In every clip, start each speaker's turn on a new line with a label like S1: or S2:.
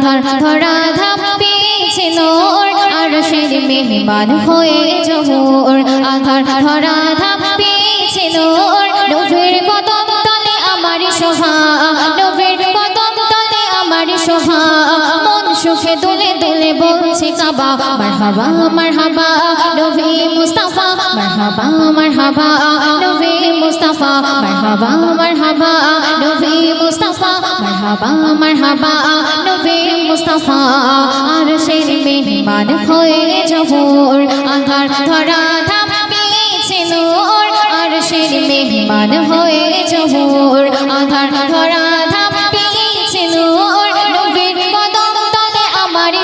S1: আধার ধরা ধাপ পেয়েছে নোর আর সের মেহমান হয়ে জোর আধার, ধরা ধাপ পেয়েছে নোর নভের কদম তলে আমার শোভা নভের সুখে দোলে দোলে বলছে কাবা, মারহাবা মারহাবা, নবী মুস্তাফা, মারহাবা মারহাবা, নবী মুস্তাফা, মারহাবা মারহাবা, নবী মুস্তাফা, মারহাবা মারহাবা, নবী মুস্তাফা। আর শের মেহমান হয়ে জহর, আধার ধরা নূর। আর শের মেহমান হয়ে জহর, আধার ধরা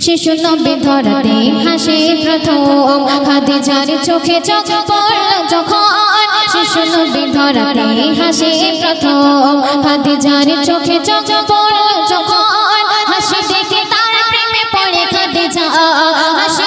S1: শিশু নবী ধরাতে হাসে প্রথম খাদিজার চোখে চোখ পড়ল যখন শিশু নবী ধরাতে হাসে প্রথম খাদিজার চোখে চোখ পড়ল যখন হাসি দেখে তার প্রেমে পড়ে খাদিজা হাসি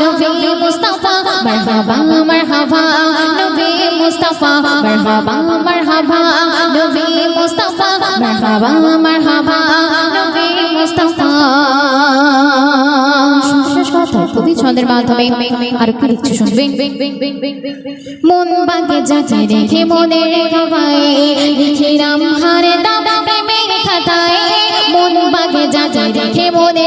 S1: নবী মুস্তাফা, মারহাবা মারহাবা, নবী মুস্তাফা, মারহাবা মারহাবা, নবী মুস্তাফা, মারহাবা মারহাবা, নবী মুস্তাফা। শেষ কথা, কবি ছন্দের মাধ্যমে আর কি লিখছে শুনবেন মন বাগে যাকে রেখে মনে খাবায় লিখে হারে দাম প্রেমের খাতায়। মন বাগে যাকে রেখে মনে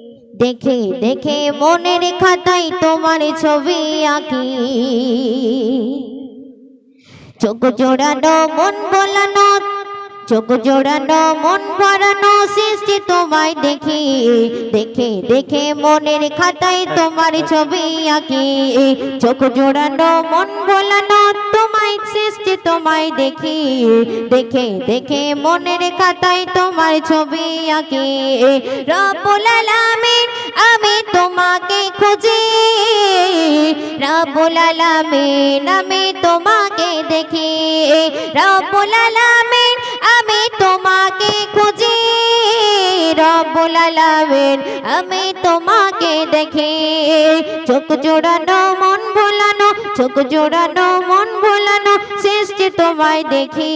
S2: দেখে দেখে মনের খাতায় তোমার ছবি আঁকি। চোখ জোড়ানো মন ভোলানো চোখ জোড়ানো, মন ভরানো, সৃষ্টি তোমায় দেখি। দেখে দেখে মনের খাতায় তোমার ছবি আঁকি। চোখ জোড়ানো, মন ভোলানো, তোমায় সৃষ্টি তোমায় দেখি। দেখে দেখে মনের খাতায় তোমার ছবি আঁকি। আলামিন, আমি তোমাকে খুঁজি। আলামিন, আমি তোমাকে দেখি। আলামিন আলামিন আমি তোমাকে দেখি। চোখ জোড়ানো, মন ভোলানো, চোখ জোড়ানো, মন ভোলানো সৃষ্টি তোমায় দেখি।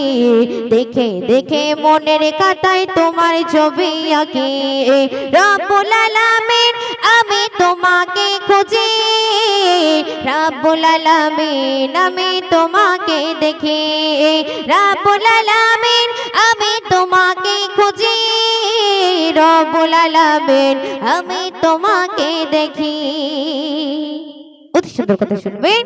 S2: দেখে দেখে মনের খাতায় তোমার ছবি আঁকি। রব্বুল আমি তোমাকে খুঁজি। আলামিন আমি তোমাকে দেখি। আলামিন আমি তোমাকে খুঁজি। রব্বুল আলামিন আমি তোমাকে দেখি। অতি সুন্দর কথা শুনবেন।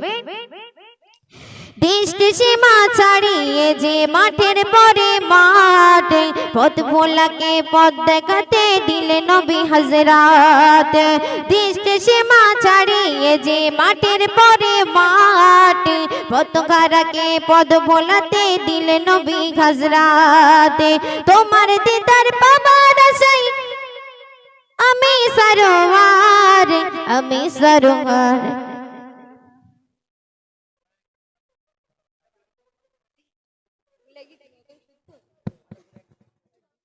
S2: দৃষ্টি সীমা ছাড়িয়ে যে মাঠের পরে মাঠ, পথ ভোলাকে পথ দেখাতে দিলে নবী হাজরাত দৃষ্টি সীমা ছাড়িয়ে যে মাঠের পরে মাঠ পথ খারাকে পদ ভোলাতে দিলে নবী হাজরাত তোমার দিদার পাবার আশায় আমি সরোয়ার আমি সরোয়ার।